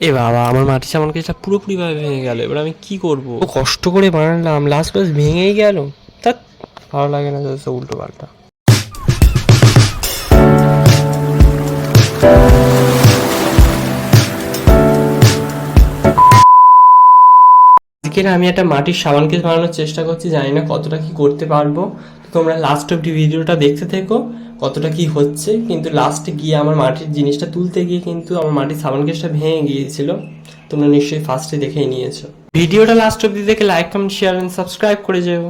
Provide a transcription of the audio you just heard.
এ বাবা, আমার মাটির সামান কেসটা পুরোপুরিভাবে ভেঙে গেল। এবার আমি কি করব? কষ্ট করে বানালাম লাস্ট লাস্ট ভেঙেই গেল। তা ভালো লাগে না সব উল্টো পাল্টা। আমি একটা মাটির সাবান কেস বানানোর চেষ্টা করছি, জানি না কতটা কি করতে পারব। তোমরা লাস্ট অব্দি ভিডিওটা দেখতে থেকো, কতটা কি হচ্ছে। কিন্তু লাস্টে গিয়ে আমার মাটির জিনিসটা তুলতে গিয়ে কিন্তু আমার মাটির সাবান কেসটা ভেঙে গিয়েছিল। তোমরা নিশ্চয়ই ফার্স্টে দেখেই নিয়েছো। ভিডিওটা লাস্ট অব্দি দেখে like comment share and subscribe করে যেও।